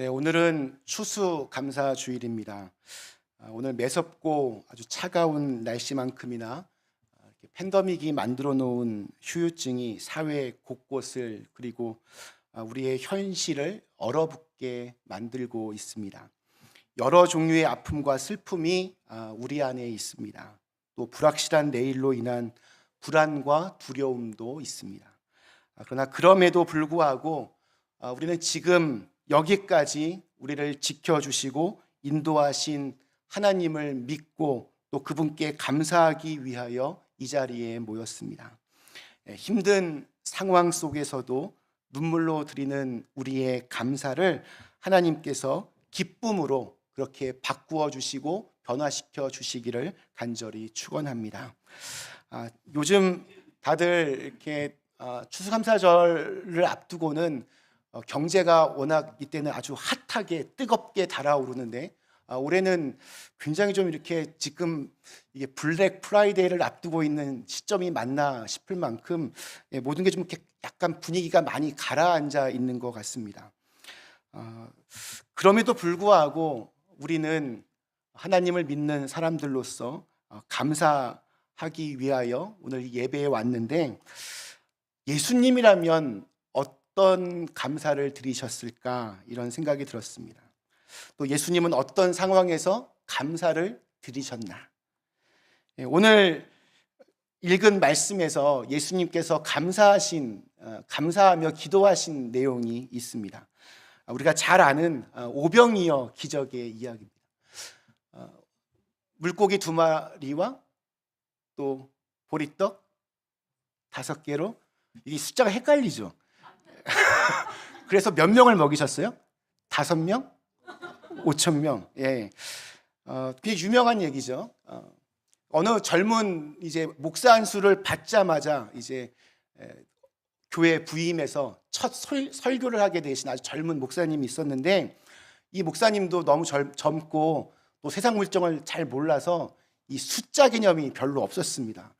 네, 오늘은 추수 감사 주일입니다. 아, 오늘 매섭고 아주 차가운 날씨만큼이나 아, 팬데믹이 만들어 놓은 후유증이 사회 곳곳을 그리고 아, 우리의 현실을 얼어붙게 만들고 있습니다. 여러 종류의 아픔과 슬픔이 아, 우리 안에 있습니다. 또 불확실한 내일로 인한 불안과 두려움도 있습니다. 아, 그러나 그럼에도 불구하고 아, 우리는 지금 여기까지 우리를 지켜주시고 인도하신 하나님을 믿고 또 그분께 감사하기 위하여 이 자리에 모였습니다. 예, 힘든 상황 속에서도 눈물로 드리는 우리의 감사를 하나님께서 기쁨으로 그렇게 바꾸어 주시고 변화시켜 주시기를 간절히 축원합니다. 아, 요즘 다들 이렇게 아, 추수감사절을 앞두고는 어, 경제가 워낙 이때는 아주 핫하게 뜨겁게 달아오르는데 아, 올해는 굉장히 좀 이렇게 지금 이게 블랙 프라이데이를 앞두고 있는 시점이 맞나 싶을 만큼 예, 모든 게 좀 이렇게 약간 분위기가 많이 가라앉아 있는 것 같습니다. 아, 그럼에도 불구하고 우리는 하나님을 믿는 사람들로서 어, 감사하기 위하여 오늘 이 예배에 왔는데 예수님이라면 어떤 감사를 드리셨을까 이런 생각이 들었습니다. 또 예수님은 어떤 상황에서 감사를 드리셨나? 예, 오늘 읽은 말씀에서 예수님께서 감사하신 어, 감사하며 기도하신 내용이 있습니다. 아, 우리가 잘 아는 어, 오병이어 기적의 이야기입니다. 어, 물고기 두 마리와 또 보리떡 다섯 개로 이 숫자가 헷갈리죠. 그래서 몇 명을 먹이셨어요? 다섯 명? 오천 명. 예. 어, 그게 유명한 얘기죠. 어, 어느 젊은 이제 목사 안수를 받자마자 이제 에, 교회 부임해서 첫 설, 설교를 하게 되신 아주 젊은 목사님이 있었는데 이 목사님도 너무 젊, 젊고 또 세상 물정을 잘 몰라서 이 숫자 개념이 별로 없었습니다.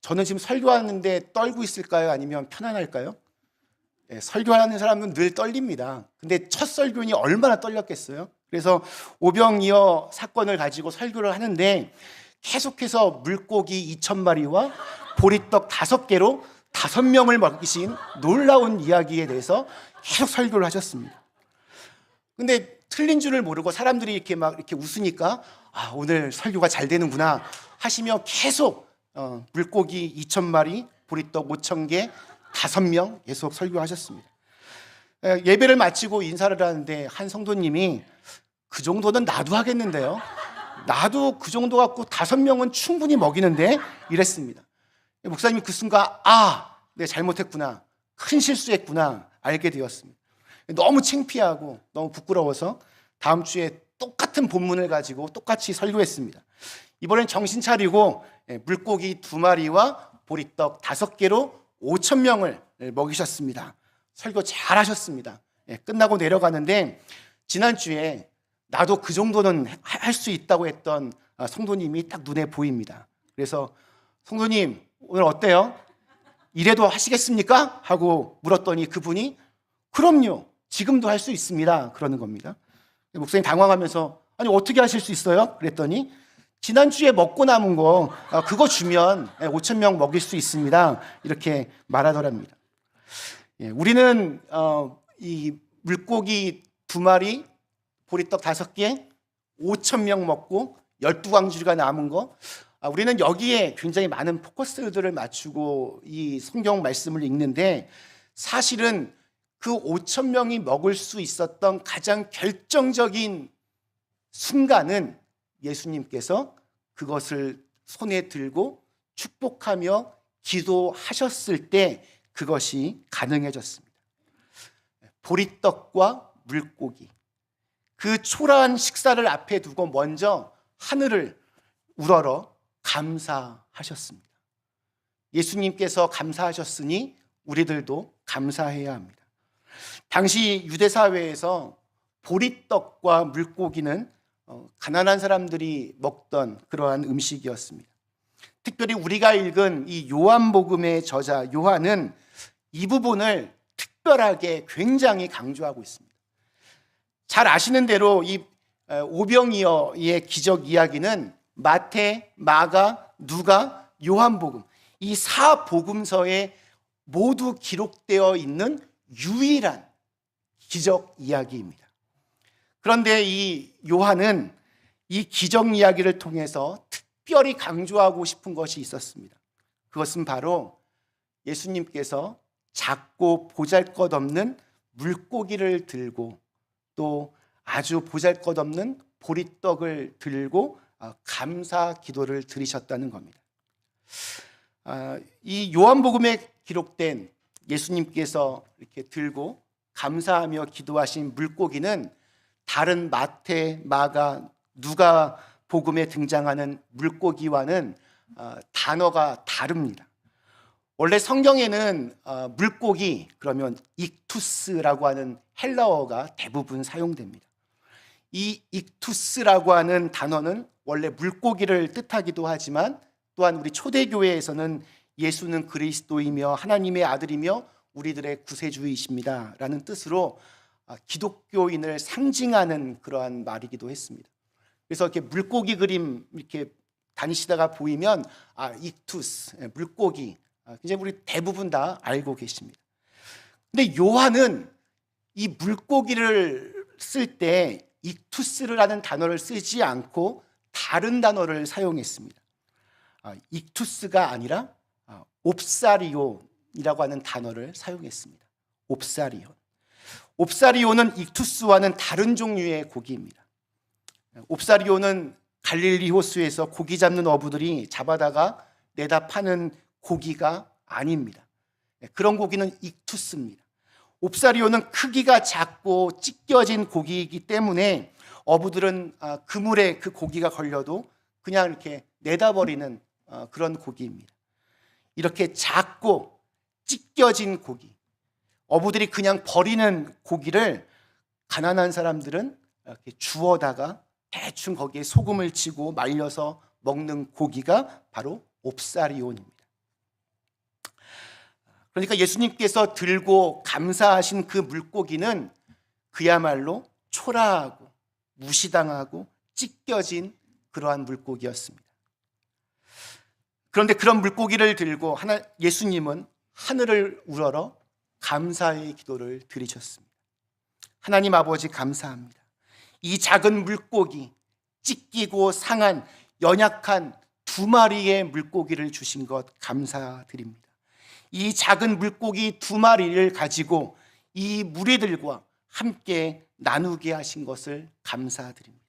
저는 지금 설교하는데 떨고 있을까요? 아니면 편안할까요? 예, 설교하는 사람은 늘 떨립니다. 근데 첫 설교니 얼마나 떨렸겠어요? 그래서 오병이어 사건을 가지고 설교를 하는데 계속해서 물고기 2천 마리와 보리떡 다섯 개로 다섯 명을 먹이신 놀라운 이야기에 대해서 계속 설교를 하셨습니다. 근데 틀린 줄을 모르고 사람들이 이렇게 막 이렇게 웃으니까 아, 오늘 설교가 잘 되는구나 하시며 계속 어, 물고기 2천 마리, 보리떡 5천 개, 다섯 명 계속 설교하셨습니다. 예, 예배를 마치고 인사를 하는데 한 성도님이 그 정도는 나도 하겠는데요. 나도 그 정도 갖고 다섯 명은 충분히 먹이는데 이랬습니다. 목사님이 그 순간 아, 내 잘못했구나. 큰 실수했구나. 알게 되었습니다. 너무 창피하고 너무 부끄러워서 다음 주에 똑같은 본문을 가지고 똑같이 설교했습니다. 이번엔 정신 차리고 예, 물고기 두 마리와 보리떡 다섯 개로 5천 명을 먹이셨습니다. 설교 잘 하셨습니다. 예, 끝나고 내려가는데 지난주에 나도 그 정도는 할 수 있다고 했던 아, 성도님이 딱 눈에 보입니다. 그래서 성도님 오늘 어때요? 이래도 하시겠습니까? 하고 물었더니 그분이 그럼요. 지금도 할 수 있습니다. 그러는 겁니다. 목사님 당황하면서 아니 어떻게 하실 수 있어요? 그랬더니 지난주에 먹고 남은 거 아, 그거 주면 5천 명 먹일 수 있습니다. 이렇게 말하더랍니다. 예, 우리는 어, 이 물고기 두 마리, 보리떡 다섯 개, 5천 명 먹고 12광주리가 남은 거 아, 우리는 여기에 굉장히 많은 포커스들을 맞추고 이 성경 말씀을 읽는데 사실은 그 5천 명이 먹을 수 있었던 가장 결정적인 순간은 예수님께서 그것을 손에 들고 축복하며 기도하셨을 때 그것이 가능해졌습니다. 보리떡과 물고기. 그 초라한 식사를 앞에 두고 먼저 하늘을 우러러 감사하셨습니다. 예수님께서 감사하셨으니 우리들도 감사해야 합니다. 당시 유대 사회에서 보리떡과 물고기는 어, 가난한 사람들이 먹던 그러한 음식이었습니다. 특별히 우리가 읽은 이 요한복음의 저자 요한은 이 부분을 특별하게 굉장히 강조하고 있습니다. 잘 아시는 대로 이 어, 오병이어의 기적 이야기는 마태, 마가, 누가, 요한복음 이 사복음서에 모두 기록되어 있는 유일한 기적 이야기입니다. 그런데 이 요한은 이 기적 이야기를 통해서 특별히 강조하고 싶은 것이 있었습니다. 그것은 바로 예수님께서 작고 보잘 것 없는 물고기를 들고 또 아주 보잘 것 없는 보리떡을 들고 어, 감사 기도를 드리셨다는 겁니다. 아, 이 요한복음에 기록된 예수님께서 이렇게 들고 감사하며 기도하신 물고기는 다른 마태, 마가, 누가 복음에 등장하는 물고기와는 어, 단어가 다릅니다. 원래 성경에는 어, 물고기 그러면 익투스라고 하는 헬라어가 대부분 사용됩니다. 이 익투스라고 하는 단어는 원래 물고기를 뜻하기도 하지만 또한 우리 초대교회에서는 예수는 그리스도이며 하나님의 아들이며 우리들의 구세주이십니다라는 뜻으로 아, 기독교인을 상징하는 그러한 말이기도 했습니다. 그래서 이렇게 물고기 그림 이렇게 다니시다가 보이면 아 익투스 예, 물고기 아, 이제 우리 대부분 다 알고 계십니다. 근데 요한은 이 물고기를 쓸때 익투스라는 단어를 쓰지 않고 다른 단어를 사용했습니다. 아, 익투스가 아니라 아, 옵사리온이라고 하는 단어를 사용했습니다. 옵사리온. 옵사리온은 익투스와는 다른 종류의 고기입니다. 옵사리온은 갈릴리 호수에서 고기 잡는 어부들이 잡아다가 내다 파는 고기가 아닙니다. 그런 고기는 익투스입니다. 옵사리온은 크기가 작고 찢겨진 고기이기 때문에 어부들은 아, 그물에 그 고기가 걸려도 그냥 이렇게 내다버리는 어, 그런 고기입니다. 이렇게 작고 찢겨진 고기. 어부들이 그냥 버리는 고기를 가난한 사람들은 이렇게 주워다가 대충 거기에 소금을 치고 말려서 먹는 고기가 바로 옵사리온입니다. 그러니까 예수님께서 들고 감사하신 그 물고기는 그야말로 초라하고 무시당하고 찢겨진 그러한 물고기였습니다. 그런데 그런 물고기를 들고 하나 예수님은 하늘을 우러러 감사의 기도를 드리셨습니다. 하나님 아버지 감사합니다. 이 작은 물고기 찢기고 상한 연약한 두 마리의 물고기를 주신 것 감사드립니다. 이 작은 물고기 두 마리를 가지고 이 무리들과 함께 나누게 하신 것을 감사드립니다.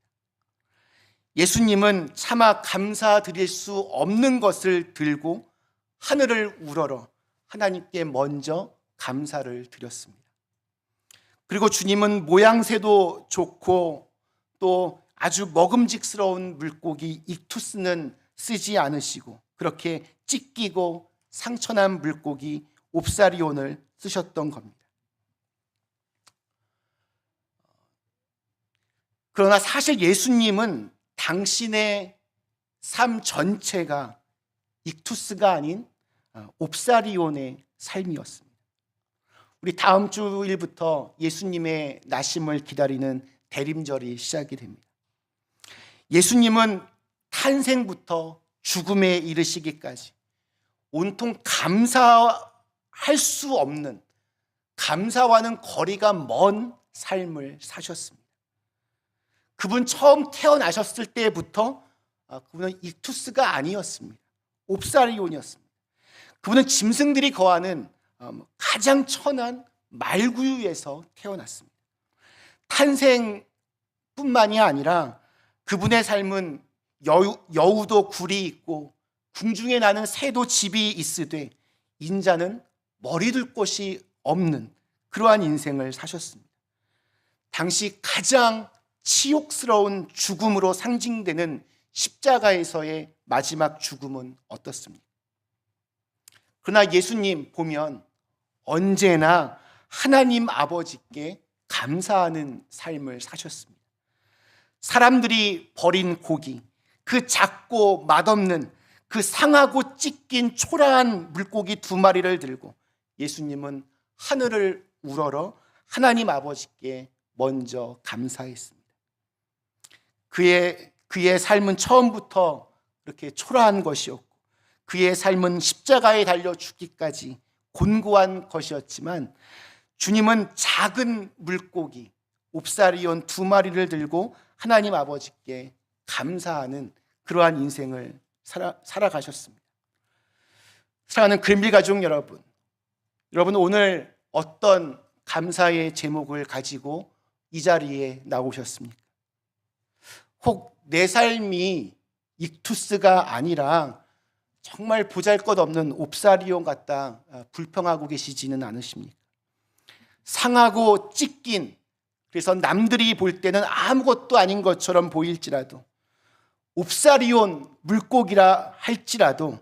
예수님은 차마 감사드릴 수 없는 것을 들고 하늘을 우러러 하나님께 먼저 감사를 드렸습니다. 그리고 주님은 모양새도 좋고 또 아주 먹음직스러운 물고기 익투스는 쓰지 않으시고 그렇게 찢기고 상처난 물고기 옵사리온을 쓰셨던 겁니다. 그러나 사실 예수님은 당신의 삶 전체가 익투스가 아닌 어, 옵사리온의 삶이었습니다. 우리 다음 주일부터 예수님의 나심을 기다리는 대림절이 시작이 됩니다. 예수님은 탄생부터 죽음에 이르시기까지 온통 감사할 수 없는 감사와는 거리가 먼 삶을 사셨습니다. 그분 처음 태어나셨을 때부터 아, 그분은 이투스가 아니었습니다. 옵사리온이었습니다. 그분은 짐승들이 거하는 가장 천한 말구유에서 태어났습니다. 탄생뿐만이 아니라 그분의 삶은 여우, 여우도 굴이 있고 궁중에 나는 새도 집이 있으되 인자는 머리 둘 곳이 없는 그러한 인생을 사셨습니다. 당시 가장 치욕스러운 죽음으로 상징되는 십자가에서의 마지막 죽음은 어떻습니까? 그러나 예수님 보면 언제나 하나님 아버지께 감사하는 삶을 사셨습니다. 사람들이 버린 고기, 그 작고 맛없는 그 상하고 찢긴 초라한 물고기 두 마리를 들고 예수님은 하늘을 우러러 하나님 아버지께 먼저 감사했습니다. 그의 그의 삶은 처음부터 그렇게 초라한 것이었고 그의 삶은 십자가에 달려 죽기까지 곤고한 것이었지만 주님은 작은 물고기 옵사리온 두 마리를 들고 하나님 아버지께 감사하는 그러한 인생을 살아, 살아가셨습니다. 사랑하는 그린빌 가족 여러분, 여러분 오늘 어떤 감사의 제목을 가지고 이 자리에 나오셨습니까? 혹 내 삶이 익투스가 아니라 정말 보잘것없는 옵사리온 같다 불평하고 계시지는 않으십니까? 상하고 찢긴 그래서 남들이 볼 때는 아무것도 아닌 것처럼 보일지라도 옵사리온 물고기라 할지라도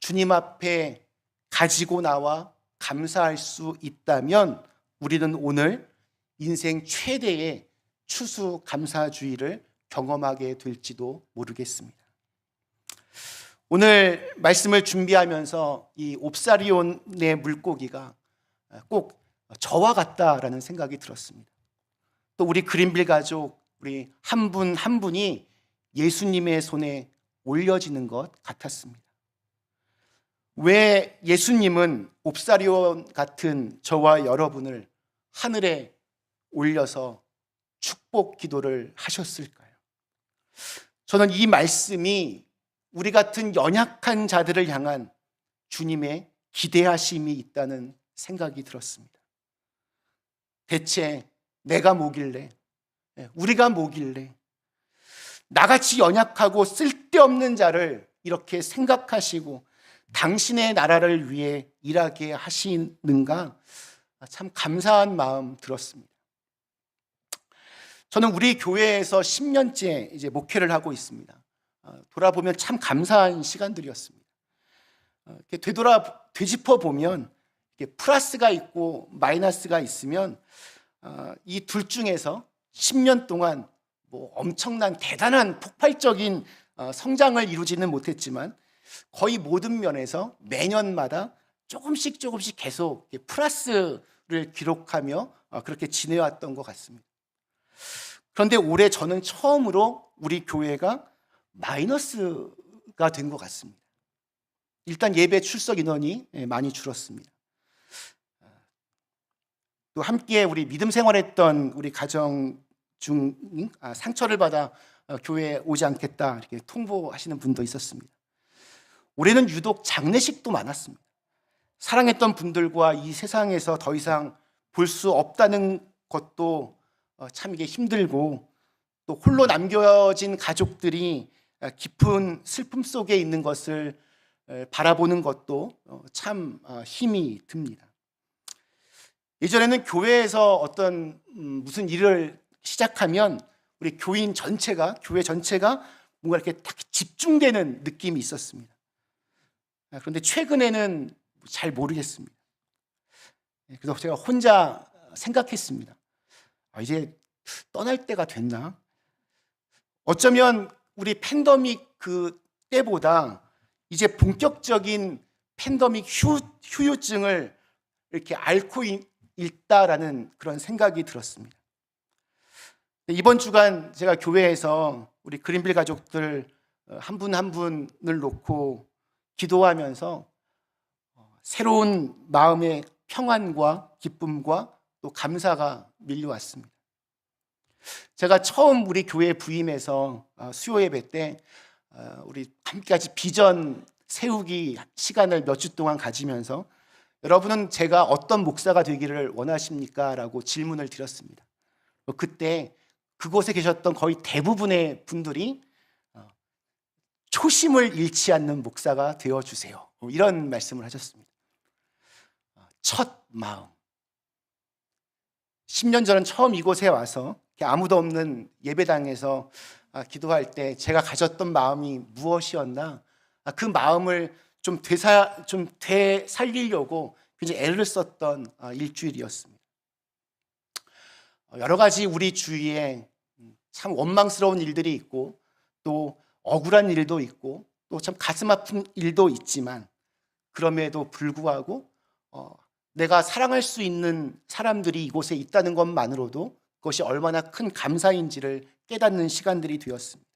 주님 앞에 가지고 나와 감사할 수 있다면 우리는 오늘 인생 최대의 추수 감사주의를 경험하게 될지도 모르겠습니다. 오늘 말씀을 준비하면서 이 옵사리온의 물고기가 꼭 저와 같다라는 생각이 들었습니다. 또 우리 그린빌 가족 우리 한 분 한 분이 예수님의 손에 올려지는 것 같았습니다. 왜 예수님은 옵사리온 같은 저와 여러분을 하늘에 올려서 축복 기도를 하셨을까요? 저는 이 말씀이 우리 같은 연약한 자들을 향한 주님의 기대하심이 있다는 생각이 들었습니다. 대체 내가 뭐길래, 예, 우리가 뭐길래, 나같이 연약하고 쓸데없는 자를 이렇게 생각하시고 당신의 나라를 위해 일하게 하시는가 참 감사한 마음 들었습니다. 저는 우리 교회에서 10년째 이제 목회를 하고 있습니다. 어, 돌아보면 참 감사한 시간들이었습니다. 어, 되돌아 되짚어 보면 플러스가 있고 마이너스가 있으면 어, 이둘 중에서 10년 동안 뭐 엄청난 대단한 폭발적인 성장을 이루지는 못했지만 거의 모든 면에서 매년마다 조금씩 조금씩 계속 플러스를 기록하며 그렇게 지내왔던 것 같습니다. 그런데 올해 저는 처음으로 우리 교회가 마이너스가 된 것 같습니다. 일단 예배 출석 인원이 예, 많이 줄었습니다. 또 함께 우리 믿음 생활했던 우리 가정 중 아, 상처를 받아 어, 교회에 오지 않겠다 이렇게 통보하시는 분도 있었습니다. 올해는 유독 장례식도 많았습니다. 사랑했던 분들과 이 세상에서 더 이상 볼 수 없다는 것도 어, 참 이게 힘들고 또 홀로 남겨진 가족들이 깊은 슬픔 속에 있는 것을 바라보는 것도 어, 참 어, 힘이 듭니다. 예전에는 교회에서 어떤 음, 무슨 일을 시작하면 우리 교인 전체가 교회 전체가 뭔가 이렇게 딱 집중되는 느낌이 있었습니다. 아, 그런데 최근에는 잘 모르겠습니다. 예, 그래서 제가 혼자 생각했습니다. 아, 이제 떠날 때가 됐나? 어쩌면 우리 팬더믹 그 때보다 이제 본격적인 팬더믹 휴, 휴유증을 이렇게 앓고 있다라는 그런 생각이 들었습니다. 이번 주간 제가 교회에서 우리 그린빌 가족들 어, 한분 한 분을 놓고 기도하면서 어, 새로운 마음의 평안과 기쁨과 또 감사가 밀려왔습니다. 제가 처음 우리 교회 부임해서 어, 수요 예배 때 어, 우리 함께 같이 비전 세우기 시간을 몇 주 동안 가지면서 여러분은 제가 어떤 목사가 되기를 원하십니까? 라고 질문을 드렸습니다. 그때 그곳에 계셨던 거의 대부분의 분들이 어, 초심을 잃지 않는 목사가 되어 주세요. 이런 말씀을 하셨습니다. 첫 마음. 10년 전 처음 이곳에 와서 아무도 없는 예배당에서 아, 기도할 때 제가 가졌던 마음이 무엇이었나 아, 그 마음을 좀 되사 좀 되살리려고 굉장히 애를 썼던 아, 일주일이었습니다. 어, 여러 가지 우리 주위에 참 원망스러운 일들이 있고 또 억울한 일도 있고 또 참 가슴 아픈 일도 있지만 그럼에도 불구하고 어, 내가 사랑할 수 있는 사람들이 이곳에 있다는 것만으로도 그것이 얼마나 큰 감사인지를 깨닫는 시간들이 되었습니다.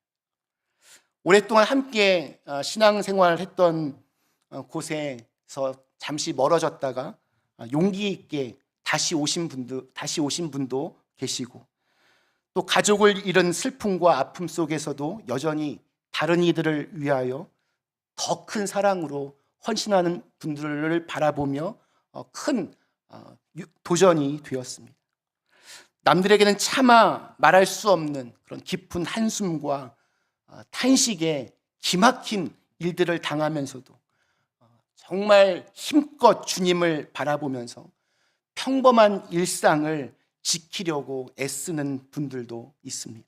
오랫동안 함께 어, 신앙생활을 했던 어, 곳에서 잠시 멀어졌다가 어, 용기 있게 다시 오신 분도 다시 오신 분도 계시고 또 가족을 잃은 슬픔과 아픔 속에서도 여전히 다른 이들을 위하여 더 큰 사랑으로 헌신하는 분들을 바라보며 어, 큰 도전이 되었습니다. 남들에게는 차마 말할 수 없는 그런 깊은 한숨과 어, 탄식에 기막힌 일들을 당하면서도 어, 정말 힘껏 주님을 바라보면서 평범한 일상을 지키려고 애쓰는 분들도 있습니다.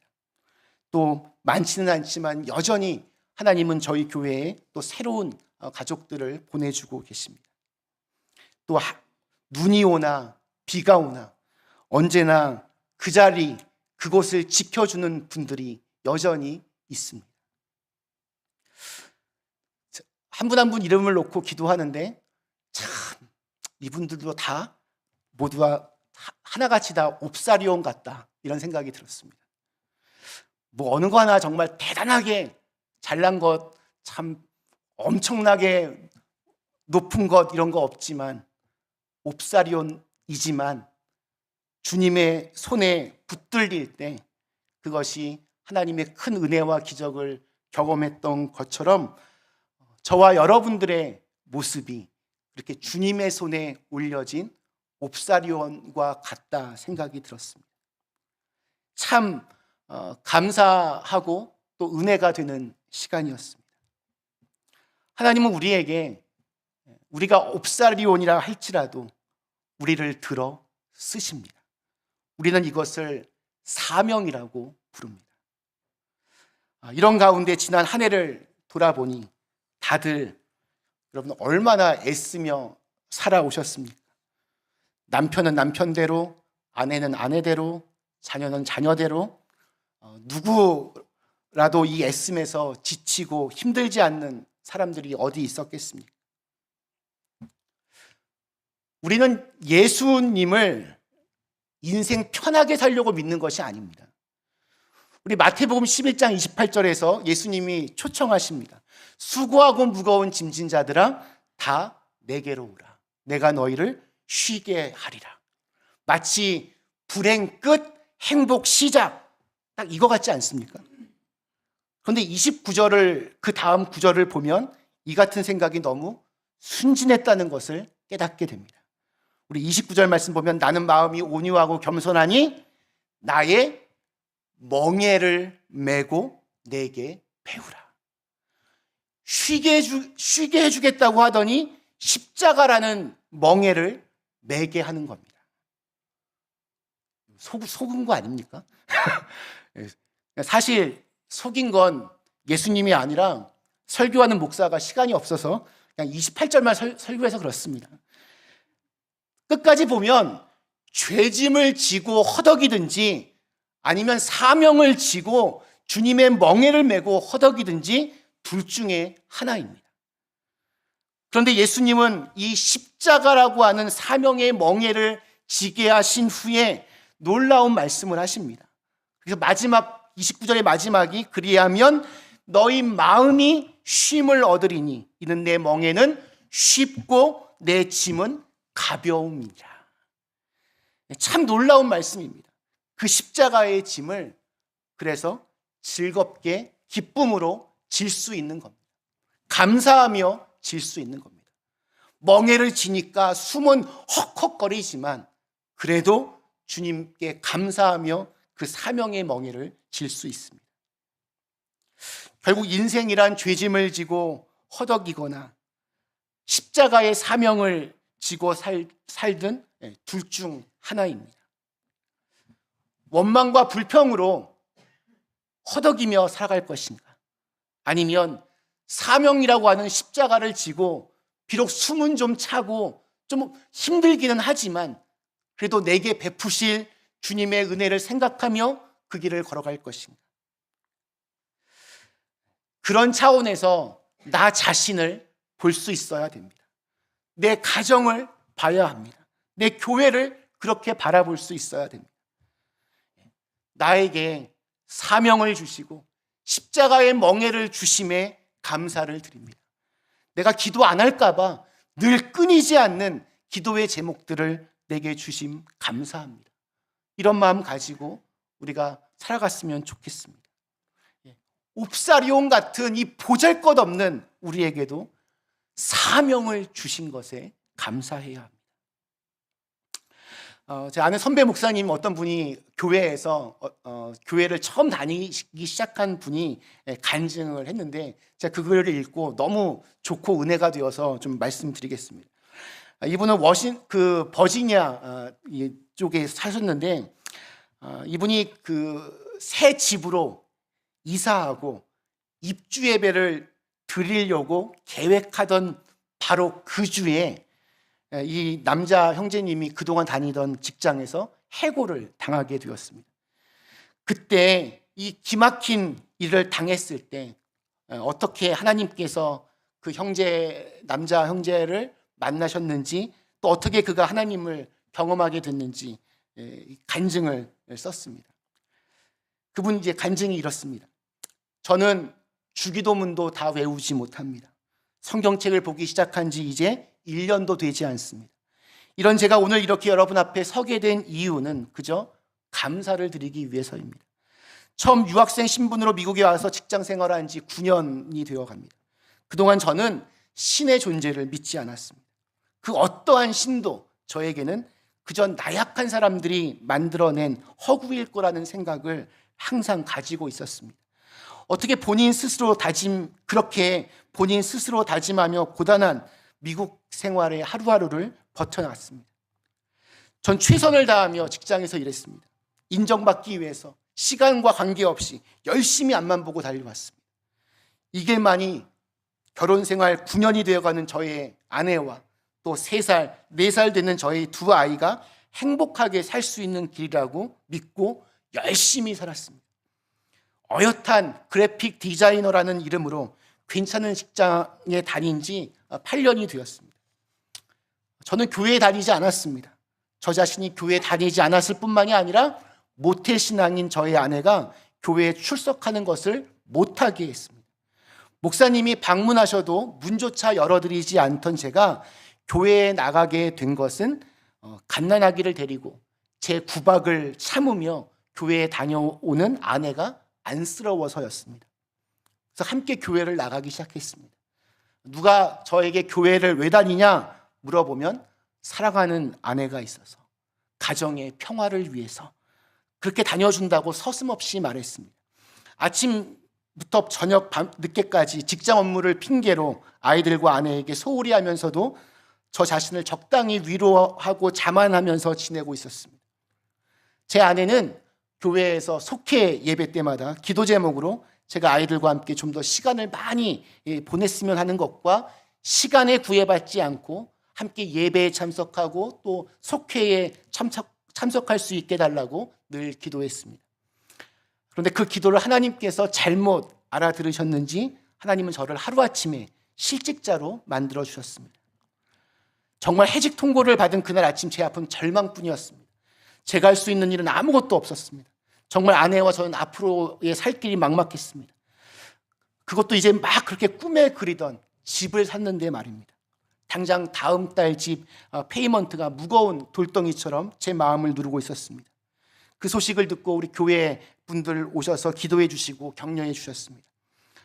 또 많지는 않지만 여전히 하나님은 저희 교회에 또 새로운 어, 가족들을 보내주고 계십니다. 또 하- 눈이 오나 비가 오나 언제나 그 자리 그곳을 지켜주는 분들이 여전히 있습니다. 한 분 한분 이름을 놓고 기도하는데 참 이분들도 다 모두가 하- 하나같이 다 옵사리온 같다 이런 생각이 들었습니다. 뭐 어느 거 하나 정말 대단하게 잘난 것 참 엄청나게 높은 것 이런 거 없지만 옵사리온이지만 주님의 손에 붙들릴 때 그것이 하나님의 큰 은혜와 기적을 경험했던 것처럼 저와 여러분들의 모습이 이렇게 주님의 손에 올려진 옵사리온과 같다 생각이 들었습니다. 참 어, 감사하고 또 은혜가 되는 시간이었습니다. 하나님은 우리에게 우리가 옵사리온이라 할지라도 우리를 들어 쓰십니다. 우리는 이것을 사명이라고 부릅니다. 아, 이런 가운데 지난 한 해를 돌아보니 다들 여러분 얼마나 애쓰며 살아오셨습니까? 남편은 남편대로, 아내는 아내대로, 자녀는 자녀대로, 어, 누구라도 이 애씀에서 지치고 힘들지 않는 사람들이 어디 있었겠습니까? 우리는 예수님을 인생 편하게 살려고 믿는 것이 아닙니다. 우리 마태복음 11장 28절에서 예수님이 초청하십니다. 수고하고 무거운 짐진 자들아 다 내게로 오라. 내가 너희를 쉬게 하리라. 마치 불행 끝, 행복 시작. 딱 이거 같지 않습니까? 그런데 29절을 그 다음 구절을 보면 이 같은 생각이 너무 순진했다는 것을 깨닫게 됩니다. 우리 29절 말씀 보면 나는 마음이 온유하고 겸손하니 나의 멍에를 메고 내게 배우라. 쉬게 해주, 쉬게 해주겠다고 하더니 십자가라는 멍에를 매게 하는 겁니다. 속, 속은 거 아닙니까? 사실 속인 건 예수님이 아니라 설교하는 목사가 시간이 없어서 그냥 28절만 설, 설교해서 그렇습니다. 끝까지 보면 죄짐을 지고 허덕이든지 아니면 사명을 지고 주님의 멍에를 메고 허덕이든지 둘 중에 하나입니다. 그런데 예수님은 이 십자가라고 하는 사명의 멍에를 지게 하신 후에 놀라운 말씀을 하십니다. 그래서 마지막 29절의 마지막이 그리하면 너희 마음이 쉼을 얻으리니 이는 내 멍에는 쉽고 내 짐은 가벼움이라. 참 놀라운 말씀입니다. 그 십자가의 짐을 그래서 즐겁게 기쁨으로 질 수 있는 겁니다. 감사하며 질 수 있는 겁니다. 멍해를 지니까 숨은 헉헉거리지만 그래도 주님께 감사하며 그 사명의 멍해를 질 수 있습니다. 결국 인생이란 죄짐을 지고 허덕이거나 십자가의 사명을 지고 살, 살든 예, 둘중 하나입니다. 원망과 불평으로 허덕이며 살아갈 것인가? 아니면 사명이라고 하는 십자가를 지고 비록 숨은 좀 차고 좀 힘들기는 하지만 그래도 내게 베푸실 주님의 은혜를 생각하며 그 길을 걸어갈 것인가? 그런 차원에서 나 자신을 볼 수 있어야 됩니다. 내 가정을 봐야 합니다. 내 교회를 그렇게 바라볼 수 있어야 됩니다. 나에게 사명을 주시고 십자가의 멍에를 주심에 감사를 드립니다. 내가 기도 안 할까봐 늘 끊이지 않는 기도의 제목들을 내게 주심 감사합니다. 이런 마음 가지고 우리가 살아갔으면 좋겠습니다. 예. 옵사리온 같은 이 보잘 것 없는 우리에게도 사명을 주신 것에 감사해야 합니다. 어, 제 아는 선배 목사님 어떤 분이 교회에서 어, 어, 교회를 처음 다니기 시작한 분이 예, 간증을 했는데 제가 그 글을 읽고 너무 좋고 은혜가 되어서 좀 말씀드리겠습니다. 아, 이분은 워신 그 버지니아 어, 쪽에 사셨는데 어, 이분이 그 새 집으로 이사하고 입주 예배를 드리려고 계획하던 바로 그 주에 이 남자 형제님이 그동안 다니던 직장에서 해고를 당하게 되었습니다. 그때 이 기막힌 일을 당했을 때 어떻게 하나님께서 그 형제 남자 형제를 만나셨는지 또 어떻게 그가 하나님을 경험하게 됐는지 간증을 썼습니다. 그분 이제 간증이 이렇습니다. 저는 주기도문도 다 외우지 못합니다. 성경책을 보기 시작한 지 이제 1년도 되지 않습니다. 이런 제가 오늘 이렇게 여러분 앞에 서게 된 이유는 그저 감사를 드리기 위해서입니다. 처음 유학생 신분으로 미국에 와서 직장 생활한 지 9년이 되어 갑니다. 그동안 저는 신의 존재를 믿지 않았습니다. 그 어떠한 신도 저에게는 그저 나약한 사람들이 만들어낸 허구일 거라는 생각을 항상 가지고 있었습니다. 어떻게 본인 스스로 다짐, 그렇게 본인 스스로 다짐하며 고단한 미국 생활의 하루하루를 버텨났습니다. 전 최선을 다하며 직장에서 일했습니다. 인정받기 위해서 시간과 관계없이 열심히 앞만 보고 달려왔습니다. 이게만이 결혼 생활 9년이 되어가는 저의 아내와 또 3살, 4살 되는 저의 두 아이가 행복하게 살 수 있는 길이라고 믿고 열심히 살았습니다. 어엿한 그래픽 디자이너라는 이름으로 괜찮은 직장에 다닌 지 8년이 되었습니다. 저는 교회에 다니지 않았습니다. 저 자신이 교회에 다니지 않았을 뿐만이 아니라 모태신앙인 저의 아내가 교회에 출석하는 것을 못하게 했습니다. 목사님이 방문하셔도 문조차 열어드리지 않던 제가 교회에 나가게 된 것은 어, 갓난아기를 데리고 제 구박을 참으며 교회에 다녀오는 아내가 안쓰러워서였습니다. 그래서 함께 교회를 나가기 시작했습니다. 누가 저에게 교회를 왜 다니냐 물어보면 사랑하는 아내가 있어서 가정의 평화를 위해서 그렇게 다녀준다고 서슴없이 말했습니다. 아침부터 저녁 밤 늦게까지 직장 업무를 핑계로 아이들과 아내에게 소홀히 하면서도 저 자신을 적당히 위로하고 자만하면서 지내고 있었습니다. 제 아내는 교회에서 속회 예배 때마다 기도 제목으로 제가 아이들과 함께 좀 더 시간을 많이 예, 보냈으면 하는 것과 시간에 구애받지 않고 함께 예배에 참석하고 또 속회에 참석, 참석할 수 있게 달라고 늘 기도했습니다. 그런데 그 기도를 하나님께서 잘못 알아들으셨는지 하나님은 저를 하루아침에 실직자로 만들어 주셨습니다. 정말 해직 통고를 받은 그날 아침 제 앞은 절망뿐이었습니다. 제가 할 수 있는 일은 아무것도 없었습니다. 정말 아내와 저는 앞으로의 살 길이 막막했습니다. 그것도 이제 막 그렇게 꿈에 그리던 집을 샀는데 말입니다. 당장 다음 달 집 페이먼트가 무거운 돌덩이처럼 제 마음을 누르고 있었습니다. 그 소식을 듣고 우리 교회 분들 오셔서 기도해 주시고 격려해 주셨습니다.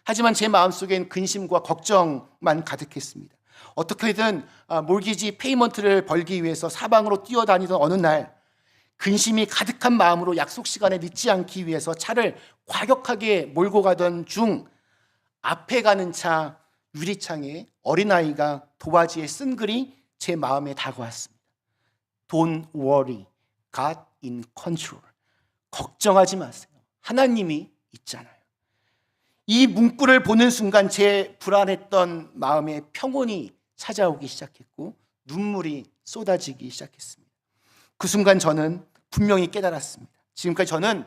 하지만 제 마음속엔 근심과 걱정만 가득했습니다. 어떻게든 아, 몰기지 페이먼트를 벌기 위해서 사방으로 뛰어다니던 어느 날 근심이 가득한 마음으로 약속 시간에 늦지 않기 위해서 차를 과격하게 몰고 가던 중 앞에 가는 차 유리창에 어린아이가 도화지에 쓴 글이 제 마음에 다가왔습니다. Don't worry, God in control. 걱정하지 마세요. 하나님이 있잖아요. 이 문구를 보는 순간 제 불안했던 마음에 평온이 찾아오기 시작했고 눈물이 쏟아지기 시작했습니다. 그 순간 저는 분명히 깨달았습니다. 지금까지 저는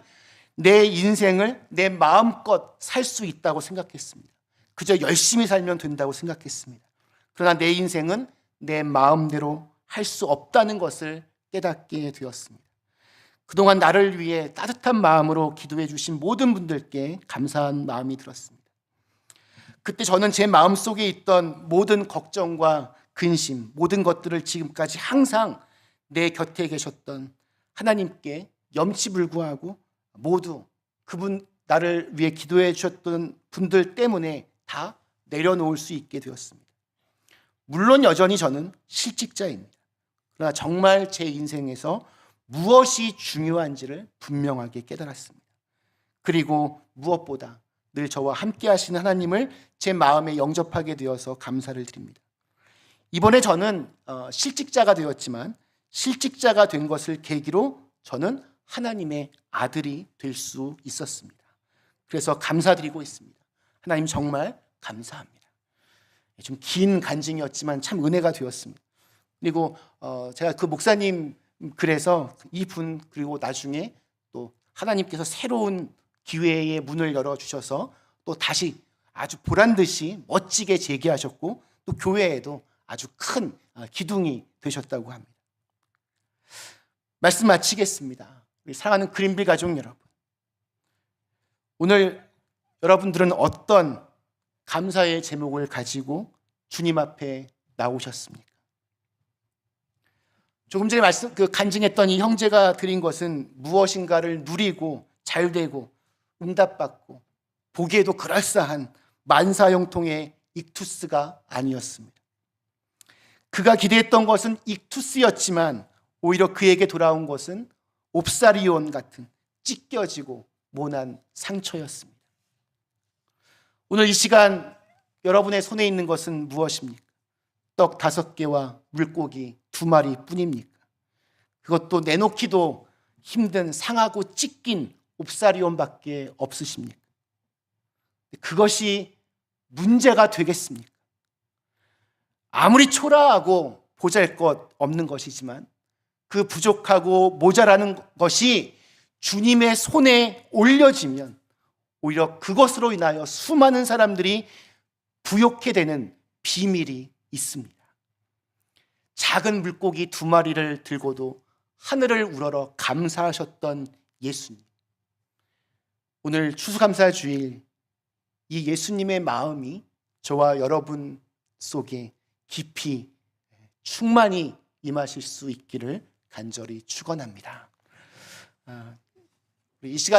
내 인생을 내 마음껏 살 수 있다고 생각했습니다. 그저 열심히 살면 된다고 생각했습니다. 그러나 내 인생은 내 마음대로 할 수 없다는 것을 깨닫게 되었습니다. 그동안 나를 위해 따뜻한 마음으로 기도해 주신 모든 분들께 감사한 마음이 들었습니다. 그때 저는 제 마음 속에 있던 모든 걱정과 근심, 모든 것들을 지금까지 항상 내 곁에 계셨던 하나님께 염치불구하고 모두 그분 나를 위해 기도해 주셨던 분들 때문에 다 내려놓을 수 있게 되었습니다. 물론 여전히 저는 실직자입니다. 그러나 정말 제 인생에서 무엇이 중요한지를 분명하게 깨달았습니다. 그리고 무엇보다 늘 저와 함께 하시는 하나님을 제 마음에 영접하게 되어서 감사를 드립니다. 이번에 저는 어, 실직자가 되었지만 실직자가 된 것을 계기로 저는 하나님의 아들이 될 수 있었습니다. 그래서 감사드리고 있습니다. 하나님 정말 감사합니다. 좀 긴 간증이었지만 참 은혜가 되었습니다. 그리고 어, 제가 그 목사님 그래서 이분 그리고 나중에 또 하나님께서 새로운 기회의 문을 열어 주셔서 또 다시 아주 보란 듯이 멋지게 재기하셨고 또 교회에도 아주 큰 어, 기둥이 되셨다고 합니다. 말씀 마치겠습니다. 우리 사랑하는 그린빌 가족 여러분. 오늘 여러분들은 어떤 감사의 제목을 가지고 주님 앞에 나오셨습니까? 조금 전에 말씀 그 간증했던 이 형제가 드린 것은 무엇인가를 누리고 잘 되고 응답받고 보기에도 그럴싸한 만사형통의 익투스가 아니었습니다. 그가 기대했던 것은 익투스였지만 오히려 그에게 돌아온 것은 옵사리온 같은 찢겨지고 모난 상처였습니다. 오늘 이 시간 여러분의 손에 있는 것은 무엇입니까? 떡 다섯 개와 물고기 두 마리 뿐입니까? 그것도 내놓기도 힘든 상하고 찢긴 옵사리온밖에 없으십니까? 그것이 문제가 되겠습니까? 아무리 초라하고 보잘 것 없는 것이지만 그 부족하고 모자라는 것이 주님의 손에 올려지면 오히려 그것으로 인하여 수많은 사람들이 부욕해 되는 비밀이 있습니다. 작은 물고기 두 마리를 들고도 하늘을 우러러 감사하셨던 예수님. 오늘 추수감사 주일 이 예수님의 마음이 저와 여러분 속에 깊이 충만히 임하실 수 있기를 간절히 축원합니다. 아, 이 시간